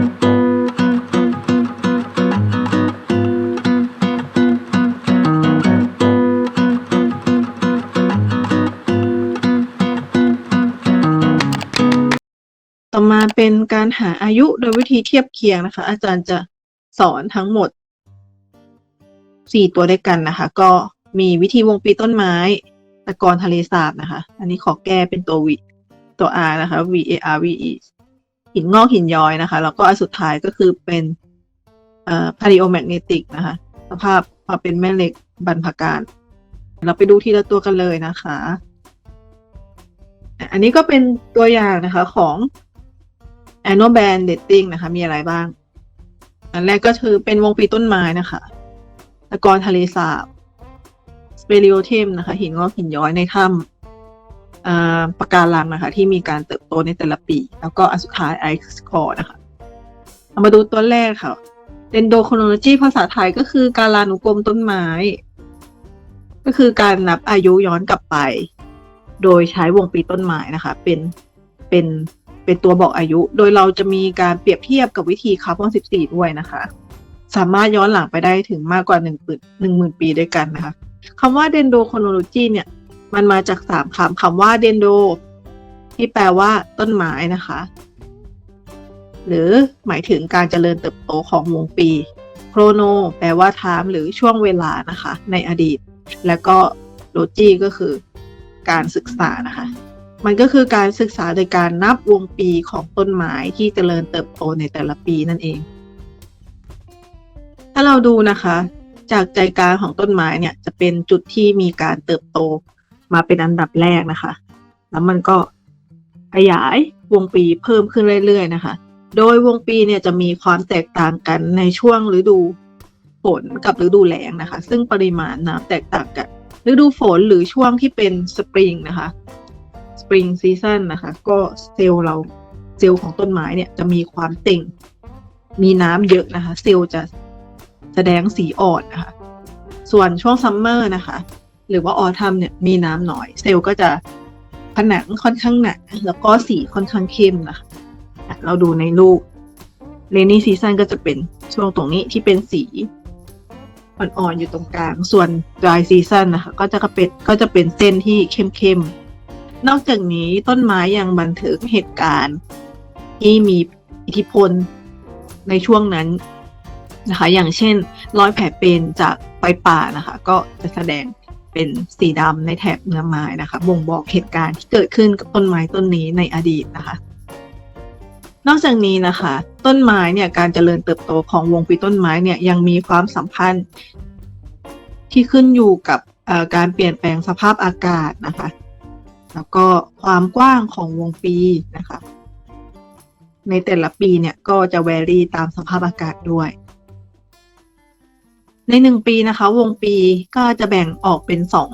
ต่อมาเป็นการหาอายุโดยวิธีเทียบเคียงนะคะ อาจารย์จะสอนทั้งหมดสี่ตัวด้วยกันนะคะ ก็มีวิธีวงปีต้นไม้ตะกอนทะเลสาบนะคะ อันนี้ขอแก้เป็นตัววิตัว R นะคะ V A R V E หินงอกหินย้อยนะคะ แล้วก็อันสุดท้ายก็คือเป็นเอ่อ paleomagnetic นะคะ สภาพควาเป็นแม่เหล็กบรรพการ เราไปดูทีละตัวกันเลยนะคะ อันนี้ก็เป็นตัวอย่างนะคะของ annual band dating นะคะ มีอะไรบ้าง อันแรกก็คือเป็นวงปีต้นไม้นะคะตะกอนทะเลสาบสเปริโอเทมนะคะ หินงอกหินย้อยในถ้ำ ปะการังนะคะที่มีการเติบโตในแต่ละปี แล้วก็อันสุดท้ายไอซ์คอร์นะคะเอามาดูตัวแรกค่ะเดนโดโคโนโลจีภาษาไทยก็คือการลานุกรมต้นไม้ ก็คือการนับอายุย้อนกลับไป โดยใช้วงปีต้นไม้นะคะ เป็นเป็นเป็นตัวบอกอายุ โดยเราจะมีการเปรียบเทียบกับวิธีคาร์บอน14 ด้วยนะคะ สามารถย้อนหลังไปได้ถึงมากกว่า1นึ่งหมื่นปีด้วยกันนะคะคำว่าเดนโดโคโนโลจีเนี่ย มันมาจากสามคำคำว่าเดนโด ที่แปลว่าต้นไม้นะคะ หรือหมายถึงการเจริญเติบโตของวงปีโครโน แปลว่าไทม์หรือช่วงเวลานะคะ ในอดีต แล้วก็โลจีก็คือ การศึกษานะคะ มันก็คือการศึกษาโดยการนับวงปีของต้นไม้ที่เจริญเติบโตในแต่ละปีนั่นเอง ถ้าเราดูนะคะ จากใจกลางของต้นไม้เนี่ยจะเป็นจุดที่มีการเติบโต มาเป็นอันดับแรกนะคะ แล้วมันก็ขยายวงปีเพิ่มขึ้นเรื่อยๆนะคะ โดยวงปีเนี่ยจะมีความแตกต่างกันในช่วงฤดูฝนกับฤดูแล้งนะคะ ซึ่งปริมาณน้ำแตกต่างกัน ฤดูฝนหรือช่วงที่เป็นสปริงนะคะสปริงซีซันนะคะ ก็เซลล์เราเซลล์ของต้นไม้เนี่ยจะมีความเต่ง มีน้ำเยอะนะคะ เซลล์จะแสดงสีอ่อนนะคะ ส่วนช่วงซัมเมอร์นะคะ หรือว่าออทัมเนี่ยมีน้ำน้อย เซลล์ก็จะผนังค่อนข้างหนาแล้วก็สีค่อนข้างเข้มนะคะเราดูในรูปเรนนี่ซีซั o นก็จะเป็นช่วงตรงนี้ที่เป็นสีอ่อนๆอยู่ตรงกลาง ส่วน dry season นะคะก็จะเป็นก็จะเป็นเส้นที่เข้มๆ นอกจากนี้ต้นไม้ยังบันทึกเหตุการณ์ ที่มีอิทธิพลในช่วงนั้นนะคะ อย่างเช่น รอยแผลเป็นจากไฟป่านะคะ ก็จะแสดง เป็นสีดำในแถบเนื้อไม้นะคะบ่งบอกเหตุการณ์ที่เกิดขึ้นกับต้นไม้ต้นนี้ในอดีตนะคะ นอกจากนี้นะคะ ต้นไม้เนี่ยการเจริญเติบโตของวงปีต้นไม้เนี่ยยังมีความสัมพันธ์ ที่ขึ้นอยู่กับการเปลี่ยนแปลงสภาพอากาศนะคะ แล้วก็ความกว้างของวงปีนะคะ ในแต่ละปีเนี่ยก็จะแวรี่ตามสภาพอากาศด้วย ในหนึ่งปีนะคะ วงปีก็จะแบ่งออกเป็นสอง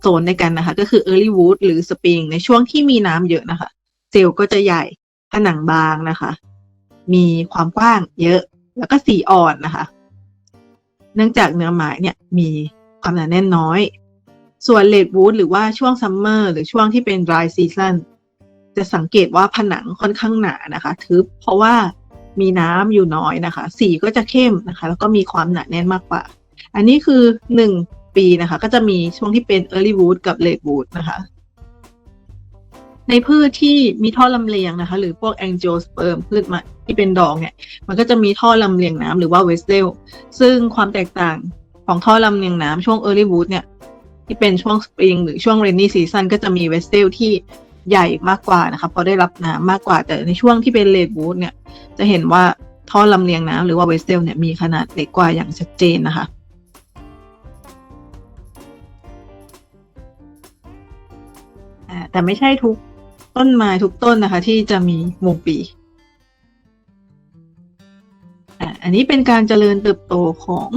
โซนในกันนะคะ ก็คือ early wood หรือ spring ในช่วงที่มีน้ำเยอะนะคะ เซลล์ก็จะใหญ่ผนังบางนะคะ มีความกว้างเยอะแล้วก็สีอ่อนนะคะ เนื่องจากเนื้อไม้เนี่ยมีความหนาแน่นน้อย ส่วนเลดวูดหรือว่าช่วงซัมเมอร์หรือช่วงที่เป็น dry season จะสังเกตว่าผนังค่อนข้างหนานะคะ ทึบเพราะว่า มีน้ำอยู่น้อยนะคะ สีก็จะเข้มนะคะ แล้วก็มีความหนาแน่นมากกว่า อันนี้คือหนึ่งปีนะคะ ก็จะมีช่วงที่เป็น early wood กับ late wood นะคะ ในพืชที่มีท่อลำเลียงนะคะ หรือพวก angiosperm พืชมาที่เป็นดอกเนี่ย มันก็จะมีท่อลำเลียงน้ำหรือว่า vessel ซึ่งความแตกต่างของท่อลำเลียงน้ำช่วง early wood เนี่ยที่เป็นช่วง spring หรือช่วง rainy season ก็จะมี vessel ที่ ใหญ่มากกว่านะคะเพราะได้รับน้ำมากกว่าแต่ในช่วงที่เป็น late wood เนี่ย จะเห็นว่าท่อลำเลียงน้ำหรือว่า vessel เนี่ยมีขนาดเล็กกว่าอย่างชัดเจนนะคะแต่ไม่ใช่ทุกต้นไม้ทุกต้นนะคะ ที่จะมีวงปีอันนี้เป็นการเจริญเติบโตของ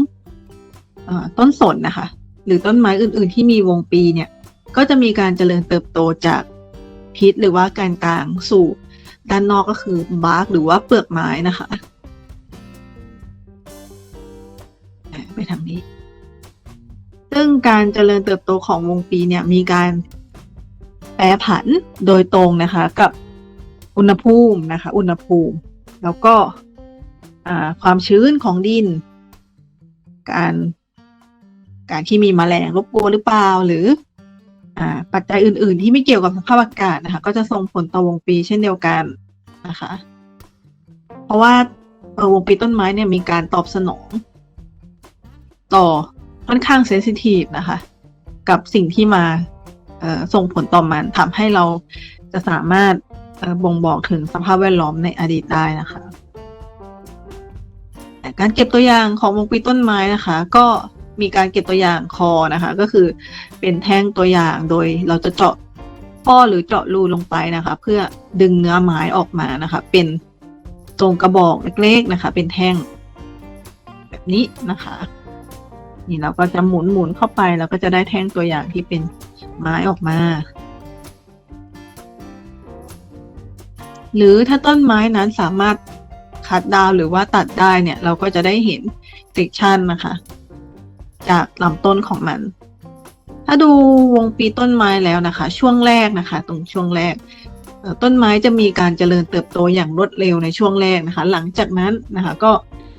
อต้นสนนะคะ หรือต้นไม้อื่น ๆ ที่มีวงปีเนี่ย ก็จะมีการเจริญเติบโตจาก พิษหรือว่าการกลางสู่ด้านนอกก็คือบาร์กหรือว่าเปลือกไม้นะคะไปทางนี้ ซึ่งการเจริญเติบโตของวงปีเนี่ยมีการแปรผันโดยตรงนะคะ กับอุณหภูมินะคะ อุณหภูมิ แล้วก็ความชื้นของดิน การ การที่มีแมลงรบกวนหรือเปล่าหรือ ปัจจัยอื่น ๆ ที่ไม่เกี่ยวกับสภาพอากาศนะคะ ก็จะส่งผลต่อวงปีเช่นเดียวกันนะคะ เพราะว่าวงปีต้นไม้เนี่ยมีการตอบสนอง ต่อค่อนข้างเซนซิทีฟนะคะ กับสิ่งที่มาส่งผลต่อมันทำให้เราจะสามารถบ่งบอกถึงสภาพแวดล้อมในอดีตได้นะคะ การเก็บตัวอย่างของวงปีต้นไม้นะคะ ก็ มีการเก็บตัวอย่างคอนะคะ ก็คือเป็นแท่งตัวอย่างโดยเราจะเจาะข้อหรือเจาะรูลงไปนะคะ เพื่อดึงเนื้อไม้ออกมานะคะ เป็นทรงกระบอกเล็กๆนะคะ เป็นแท่งแบบนี้นะคะ นี่เราก็จะหมุนหมุนเข้าไปแล้วก็จะได้แท่งตัวอย่างที่เป็นไม้ออกมา หรือถ้าต้นไม้นั้นสามารถคัดดาวหรือว่าตัดได้เนี่ย เราก็จะได้เห็นเซกชันนะคะ จากลำต้นของมัน ถ้าดูวงปีต้นไม้แล้วนะคะ ช่วงแรกนะคะ ตรงช่วงแรก ต้นไม้จะมีการเจริญเติบโตอย่างรวดเร็วในช่วงแรกนะคะ หลังจากนั้นนะคะ ก็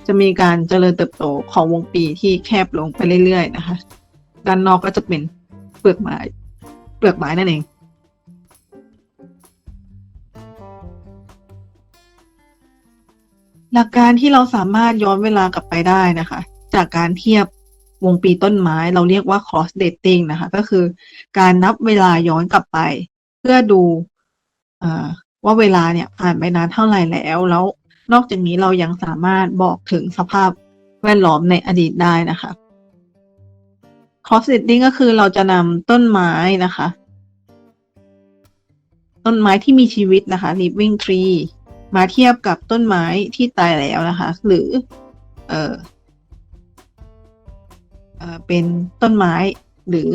จะมีการเจริญเติบโตของวงปีที่แคบลงไปเรื่อยๆนะคะ ด้านนอกก็จะเป็นเปลือกไม้เปลือกไม้นั่นเองหลักการที่เราสามารถย้อนเวลากลับไปได้นะคะ จากการเทียบ วงปีต้นไม้เราเรียกว่า cross dating นะคะ ก็คือการนับเวลาย้อนกลับไป เพื่อดูอว่าเวลาเนี่ยผ่านไปนานเท่าไหร่แล้ว แล้วนอกจากนี้เรายังสามารถบอกถึงสภาพแวดล้อมในอดีตได้นะคะ cross dating ก็คือเราจะนำต้นไม้นะคะ ต้นไม้ที่มีชีวิตนะคะ living tree มาเทียบกับต้นไม้ที่ตายแล้วนะคะ หรือ เออ เออเป็นต้นไม้หรือ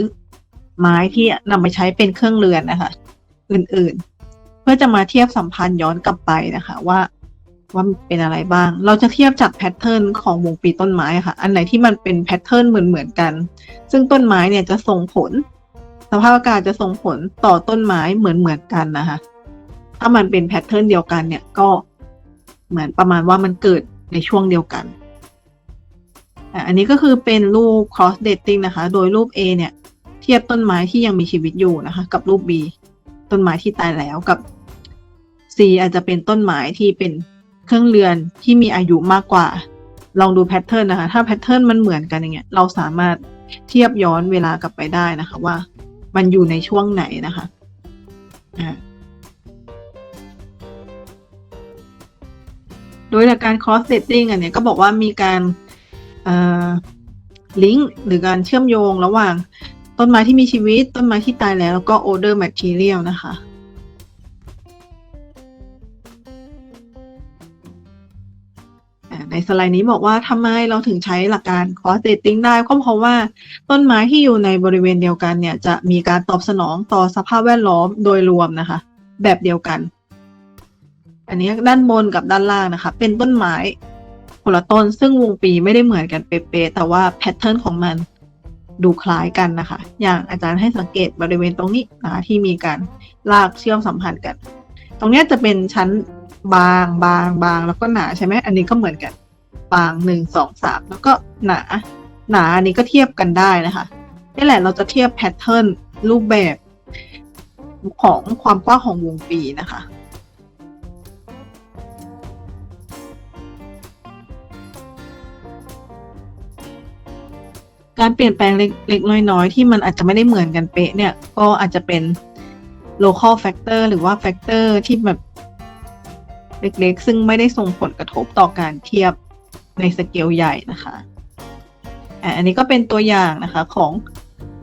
ไม้ที่นำไปใช้เป็นเครื่องเรือนนะคะ อื่นๆ เพื่อจะมาเทียบสัมพันธ์ย้อนกลับไปนะคะ ว่าว่าเป็นอะไรบ้าง เราจะเทียบจากแพทเทิร์นของวงปีต้นไม้ค่ะ อันไหนที่มันเป็นแพทเทิร์นเหมือนๆกัน ซึ่งต้นไม้เนี่ยจะส่งผล สภาพอากาศจะส่งผลต่อต้นไม้เหมือนๆกันนะคะ ถ้ามันเป็นแพทเทิร์นเดียวกันเนี่ยก็เหมือนประมาณว่ามันเกิดในช่วงเดียวกัน อันนี้ก็คือเป็นรูป cross dating นะคะ โดยรูป A เนี่ยเทียบต้นไม้ที่ยังมีชีวิตอยู่นะคะ กับรูป B ต้นไม้ที่ตายแล้วกับ C อาจจะเป็นต้นไม้ที่เป็นเครื่องเรือนที่มีอายุมากกว่า ลองดูแพทเทิร์นนะคะ ถ้าแพทเทิร์นมันเหมือนกันอย่างเงี้ย เราสามารถเทียบย้อนเวลากลับไปได้นะคะ ว่ามันอยู่ในช่วงไหนนะคะโดยหลักการ cross setting อันเนี้ยก็บอกว่ามีการ ลิงก์หรือการเชื่อมโยงระหว่างต้นไม้ที่มีชีวิต ต้นไม้ที่ตายแล้วแล้วก็ older material นะคะ ในสไลด์นี้บอกว่าทำไมเราถึงใช้หลักการ cross setting ได้ก็เพราะว่าต้นไม้ที่อยู่ในบริเวณเดียวกันเนี่ย จะมีการตอบสนองต่อสภาพแวดล้อมโดยรวมนะคะ แบบเดียวกัน อันนี้ด้านบนกับด้านล่างนะคะ เป็นต้นไม้ คนละต้น ซึ่งวงปีไม่ได้เหมือนกันเป๊ะๆแต่ว่าแพทเทิร์นของมันดูคล้ายกันนะคะ อย่างอาจารย์ให้สังเกตบริเวณตรงนี้นะคะที่มีการลากเชื่อมสัมพันธ์กัน ตรงนี้จะเป็นชั้นบางบางบางแล้วก็หนาใช่ไหมอันนี้ก็เหมือนกัน บางหนึ่งสองสามแล้วก็หนา หนาอันนี้ก็เทียบกันได้นะคะนี่แหละเราจะเทียบแพทเทิร์นรูปแบบของความกว้างของวงปีนะคะ การเปลี่ยนแปลงเล็กๆน้อยๆ ที่มันอาจจะไม่ได้เหมือนกันเป๊ะเนี่ย ก็อาจจะเป็น local factor หรือว่า factor ที่แบบเล็กๆ ซึ่งไม่ได้ส่งผลกระทบต่อการเทียบในสเกลใหญ่นะคะอันนี้ก็เป็นตัวอย่างนะคะของ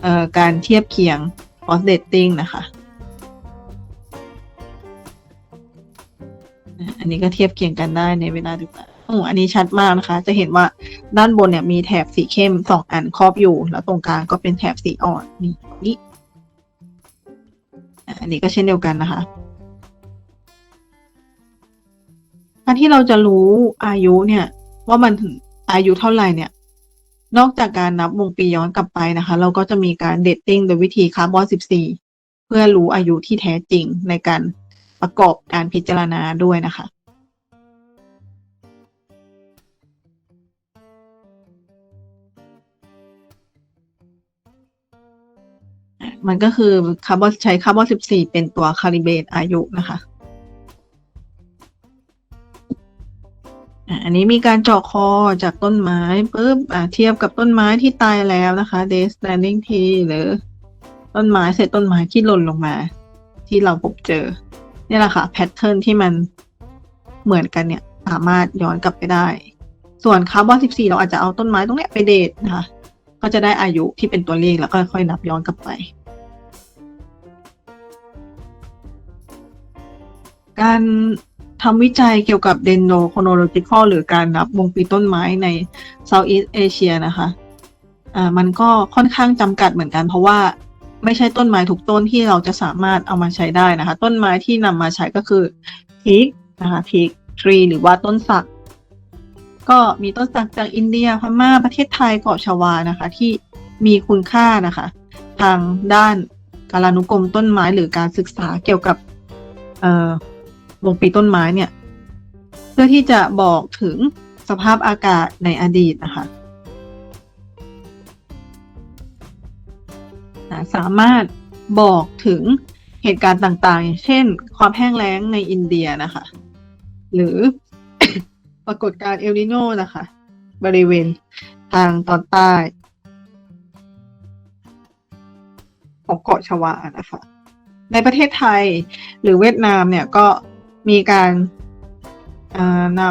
ออการเทียบเคียง cross dating นะคะ อันนี้ก็เทียบเคียงกันได้ในเวลาดูกัน อ้อันนี้ชัดมากนะคะ จะเห็นว่าด้านบนเนี่ยมีแถบสีเข้มสองอันครอบอยู่ แล้วตรงกลางก็เป็นแถบสีอ่อนนี่นี่อันนี้ก็เช่นเดียวกันนะคะการที่เราจะรู้อายุเนี่ย ว่ามันถึงอายุเท่าไหร่เนี่ย นอกจากการนับวงปีย้อนกลับไปนะคะ เราก็จะมีการเดตติ้งโดยวิธีคาร์บอน14 เพื่อรู้อายุที่แท้จริงในการประกอบการพิจารณาด้วยนะคะ มันก็คือคาร์บอนใช้คาร์บอนสิบสี่เป็นตัวคาลิเบตอายุนะคะอันนี้มีการเจาะคอจากต้นไม้ปุ๊บเทียบกับต้นไม้ที่ตายแล้วนะคะ day standing tree หรือต้นไม้เศษต้นไม้ที่หล่นลงมา ที่เราพบเจอนี่แหละค่ะแพทเทิร์นที่มันเหมือนกันเนี่ย สามารถย้อนกลับไปได้ ส่วนคาร์บอน14 เราอาจจะเอาต้นไม้ตรงเนี้ยไปเดทนะคะ ก็จะได้อายุที่เป็นตัวเลขแล้วก็ค่อยนับย้อนกลับไป การทำวิจัยเกี่ยวกับ dendrochronological หรือการนับวงปีต้นไม้ใน Southeast Asia นะคะ อ่า มันก็ค่อนข้างจำกัดเหมือนกัน เพราะว่าไม่ใช่ต้นไม้ทุกต้นที่เราจะสามารถเอามาใช้ได้นะคะ ต้นไม้ที่นำมาใช้ก็คือทีกนะคะทีกทรีหรือว่าต้นสัก ก็มีต้นสักจากอินเดียพม่าประเทศไทยเกาะชวานะคะ ที่มีคุณค่านะคะ ทางด้านการานุกรมต้นไม้หรือการศึกษาเกี่ยวกับ เอ่อ วงปีต้นไม้เนี่ย เพื่อที่จะบอกถึงสภาพอากาศในอดีตนะคะสามารถบอกถึงเหตุการณ์ต่างๆ เช่น ความแห้งแล้งในอินเดียนะคะ หรือปรากฏการณ์เอลนิโนนะคะ บริเวณทางตอนใต้ ของเกาะชวานะคะ ในประเทศไทยหรือเวียดนามเนี่ยก็ มีการน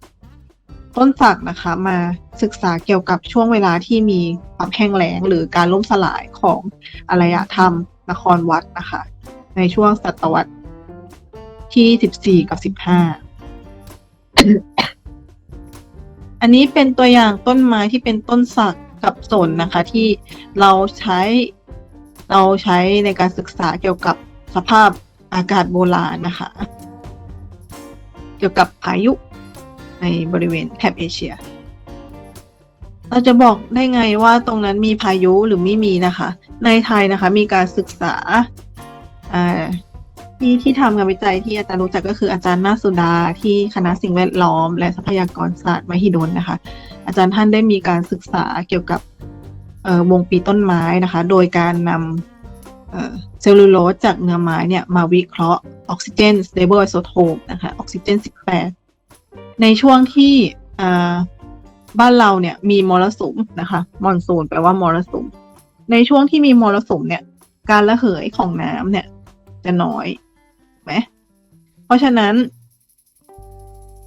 ำต้นสักนะคะ มาศึกษาเกี่ยวกับช่วงเวลาที่มีความแห้งแล้งหรือการล่มสลายของอารยธรรมนครวัดนะคะ ในช่วงศตวรรษที่14กับ15อันนี้เป็นตัวอย่างต้นไม้ที่เป็นต้นสักกับสนนะคะ ที่เราใช้เราใช้ในการศึกษาเกี่ยวกับสภาพอากาศโบราณนะคะ เกี่ยวกับพายุในบริเวณแถบเอเชีย เราจะบอกได้ไงว่าตรงนั้นมีพายุหรือไม่มีนะคะ ในไทยนะคะมีการศึกษาที่ที่ทำงานวิจัยที่อาจารย์รู้จักก็คืออาจารย์นาสุดาที่คณะสิ่งแวดล้อม และทรัพยากรศาสตร์มหิดลนะคะ อาจารย์ท่านได้มีการศึกษาเกี่ยวกับวงปีต้นไม้นะคะ โดยการนำ เซลลูโลสจากเนื้อไม้เนี่ยมาวิเคราะห์ออกซิเจน stable isotope นะคะออกซิเจน 18 ในช่วงที่บ้านเราเนี่ยมีมรสุมนะคะมอนซูนแปลว่ามรสุม ในช่วงที่มีมรสุมเนี่ย การระเหยของน้ำเนี่ย จะน้อยไหมเพราะฉะนั้น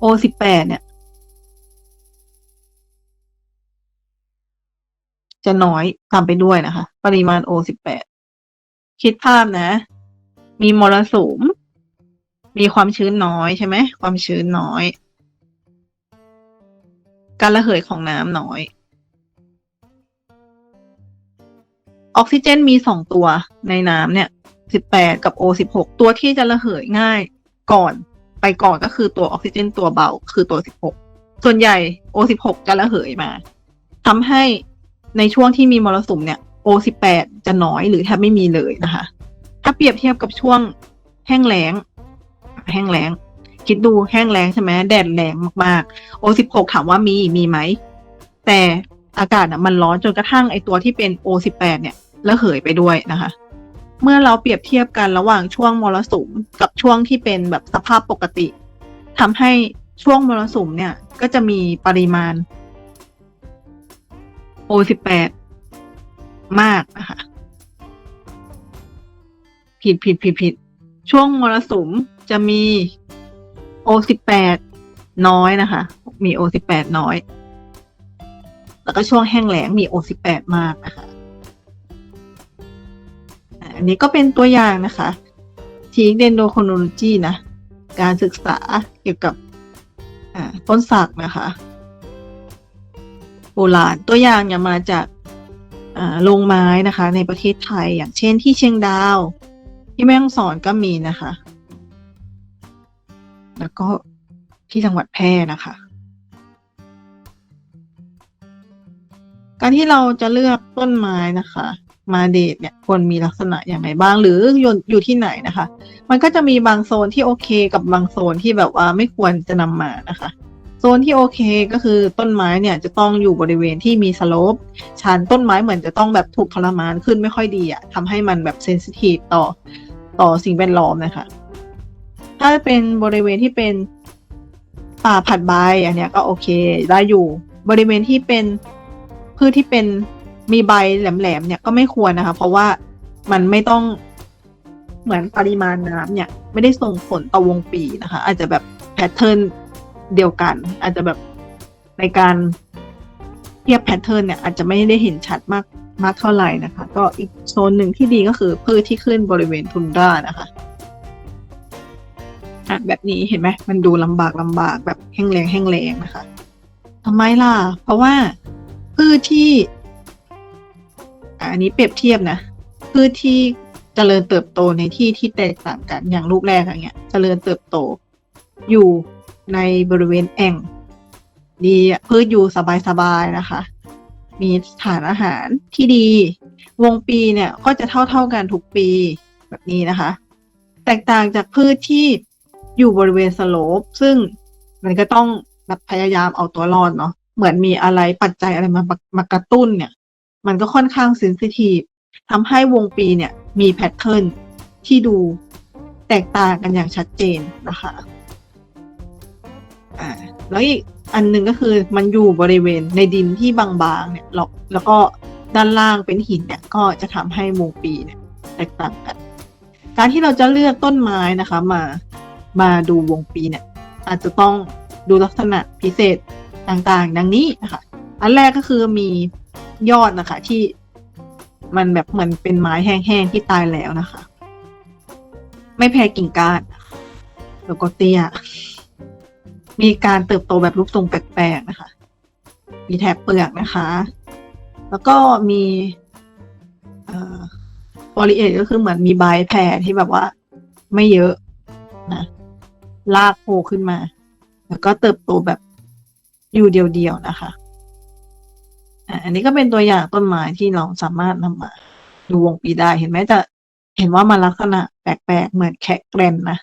O18 เนี่ย จะน้อยตามไปด้วยนะคะ ปริมาณ O18 คิดภาพนะ มีมรสุม มีความชื้นน้อยใช่ไหม ความชื้นน้อย การระเหยของน้ำน้อย ออกซิเจนมีสองตัวในน้ำเนี่ย18กับ O16 ตัวที่จะระเหยง่ายก่อนไปก่อนก็คือตัวออกซิเจนตัวเบาคือตัว16ส่วนใหญ่ O16 จะระเหยมาทำให้ในช่วงที่มีมรสุมเนี่ย O18 จะน้อยหรือแทบไม่มีเลยนะคะ ถ้าเปรียบเทียบกับช่วงแห้งแล้ง แห้งแล้ง คิดดูแห้งแล้งใช่ไหมแดดแรงมากๆ O16 ถามว่ามีมีไหม แต่อากาศอะมันร้อนจนกระทั่งไอตัวที่เป็น O18 เนี่ยระเหยไปด้วยนะคะ เมื่อเราเปรียบเทียบกันระหว่างช่วงมรสุมกับช่วงที่เป็นแบบสภาพปกติทำให้ช่วงมรสุมเนี่ย ก็จะมีปริมาณ O18 มากนะคะผิดผิดผิดผิดช่วงมรสุมจะมี O18 น้อยนะคะ มี O18 น้อย แล้วก็ช่วงแห้งแล้งมี O18 มากนะคะอันนี้ก็เป็นตัวอย่างนะคะทีเดนโดโคโนโลจีนะ การศึกษาเกี่ยวกับต้นสักนะคะ โบราณตัวอย่างเนี่ยมาจาก โรงไม้นะคะ ในประเทศไทย อย่างเช่นที่เชียงดาว ที่แม่ฮ่องสอนก็มีนะคะ แล้วก็ที่จังหวัดแพร่นะคะ การที่เราจะเลือกต้นไม้นะคะ มาเดทเนี่ยควรมีลักษณะอย่างไรบ้าง หรืออยู่อยู่ที่ไหนนะคะ มันก็จะมีบางโซนที่โอเคกับบางโซนที่แบบว่าไม่ควรจะนำมานะคะ โซนที่โอเคก็คือต้นไม้เนี่ยจะต้องอยู่บริเวณที่มีสโลปชันต้นไม้เหมือนจะต้องแบบถูกทรมานขึ้นไม่ค่อยดีอะทำให้มันแบบเซนซิทีฟต่อต่อสิ่งแวดล้อมนะคะ ถ้าเป็นบริเวณที่เป็นป่าผัดใบอันเนี้ยก็โอเคได้อยู่ บริเวณที่เป็นพืชที่เป็นมีใบแหลมๆเนี่ยก็ไม่ควรนะคะ เพราะว่ามันไม่ต้องเหมือนปริมาณน้ำเนี่ย ไม่ได้ส่งผลต่อวงปีนะคะ อาจจะแบบแพทเทิร์น เดียวกัน อาจจะแบบในการเทียบแพทเทิร์นเนี่ยอาจจะไม่ได้เห็นชัดมากมากเท่าไหร่นะคะ ก็อีกโซนหนึ่งที่ดีก็คือพืชที่ขึ้นบริเวณทุนรานะคะอะแบบนี้เห็นไหมมันดูลำบากลำบากแบบแห้งแรงแห้งแรงนะคะทำไมล่ะ เพราะว่าพืชที่อันนี้เปรียบเทียบนะพืชที่เจริญเติบโตในที่ที่แตกต่างกันอย่างลูกแรกอย่างเงี้ยเจริญเติบโต อยู่ ในบริเวณแอ่ง ดีพืชอยู่สบายๆนะคะ มีฐานอาหารที่ดี วงปีเนี่ยก็จะเท่าๆกันทุกปีแบบนี้นะคะ แตกต่างจากพืชที่อยู่บริเวณสโลป ซึ่งมันก็ต้องแบบพยายามเอาตัวรอดเนาะเหมือนมีอะไรปัจจัยอะไรมามากระตุ้นเนี่ย มันก็ค่อนข้างเซนซิทีฟทำให้วงปีเนี่ยมีแพทเทิร์นที่ดูแตกต่างกันอย่างชัดเจนนะคะ อ่าแล้วอีกอันหนึ่งก็คือมันอยู่บริเวณในดินที่บางๆเนี่ยแล้วแล้วก็ด้านล่างเป็นหินเนี่ยก็จะทำให้วงปีเนี่ยแตกต่างกัน การที่เราจะเลือกต้นไม้นะคะ มามาดูวงปีเนี่ยอาจจะต้องดูลักษณะพิเศษต่างๆ ดังนี้นะคะ อันแรกก็คือมียอดนะคะที่มันแบบเหมือนเป็นไม้แห้งๆที่ตายแล้วนะคะ ไม่แพ้กิ่งก้านแล้วก็เตี้ย มีการเติบโตแบบรูปทรงแปลกๆนะคะ มีแถบเปลือกนะคะ แล้วก็มีเอ่อฟอลิเอทก็คือเหมือนมีใบแผ่ที่แบบว่า ไม่เยอะนะลากโผล่ขึ้นมา แล้วก็เติบโตแบบอยู่เดียวๆนะคะอะอันนี้ก็เป็นตัวอย่างต้นไม้ที่เราสามารถนำมาดูวงปีได้ เห็นไหมจะเห็นว่ามันลักษณะแปลกๆ เหมือนแคะแกรนนะ